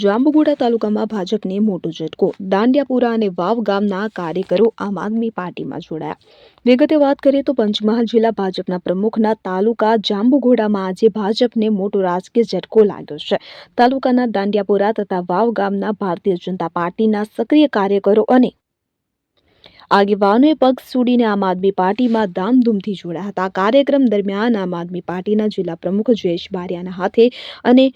જાંબુગોડા તાલુકામાં ભાજપને મોટો ઝટકો. દાંડિયાપુરા અને વાવ ગામના કાર્યકરો આમ આદમી પાર્ટીમાં જોડાયા. વિગતે વાત કરીએ તો પંચમહાલ જિલ્લા ભાજપના પ્રમુખના તાલુકા જાંબુઘોડામાં આજે ભાજપને મોટો રાજકીય ઝટકો લાગ્યો છે. તાલુકાના દાંડિયાપુરા તથા વાવ ગામના ભારતીય જનતા પાર્ટીના સક્રિય કાર્યકરો અને આગેવાનોએ પગ સુડીને આમ આદમી પાર્ટીમાં ધામધૂમથી જોડાયા હતા. કાર્યક્રમ દરમિયાન આમ આદમી પાર્ટીના જિલ્લા પ્રમુખ જયેશ બારિયાના હાથે અને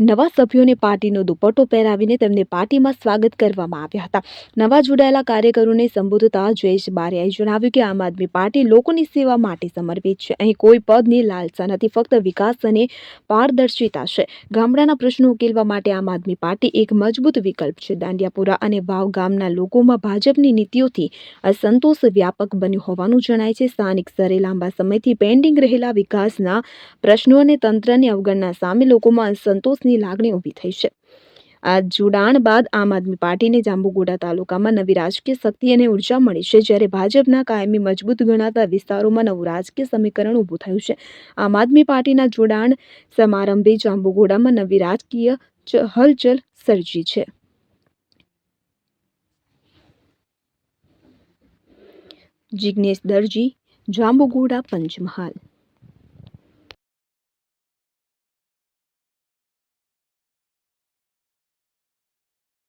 નવા સભ્યોને પાર્ટીનો દુપટ્ટો પહેરાવીને તેમને પાર્ટીમાં સ્વાગત કરવામાં આવ્યા હતા. નવા જોડાયેલા કાર્યકરોને સંબોધતા જયેશ બારિયાએ જણાવ્યું કે આમ આદમી પાર્ટી લોકોની સેવા માટે સમર્પિત છે. અહીં કોઈ પદની લાલસા નથી, ફક્ત વિકાસ અને પારદર્શિતા છે. ગામડાના પ્રશ્નો ઉકેલવા માટે આમ આદમી પાર્ટી એક મજબૂત વિકલ્પ છે. દાંડિયાપુરા અને વાવ ગામના લોકોમાં ભાજપની નીતિઓથી અસંતોષ વ્યાપક બન્યો હોવાનું જણાય છે. સ્થાનિક સ્તરે લાંબા સમયથી પેન્ડિંગ રહેલા વિકાસના પ્રશ્નો અને તંત્રની અવગણના સામે લોકોમાં અસંતોષની લાગણી ઊભી થઈ છે. આ જોડાણ બાદ આમ આદમી પાર્ટીને જાંબુગોડા તાલુકામાં નવી રાજકીય શક્તિ અને ઊર્જા મળી છે, જ્યારે ભાજપના કાયમી મજબૂત ગણાતા વિસ્તારોમાં નવું રાજકીય સમીકરણ ઊભું થયું છે. આમ આદમી પાર્ટીના જોડાણ સમારંભે જાંબુગોડામાં નવી રાજકીય હલચલ સર્જી છે. જિજ્ઞેશ દરજી, જાંબુગોડા પંચમહાલ.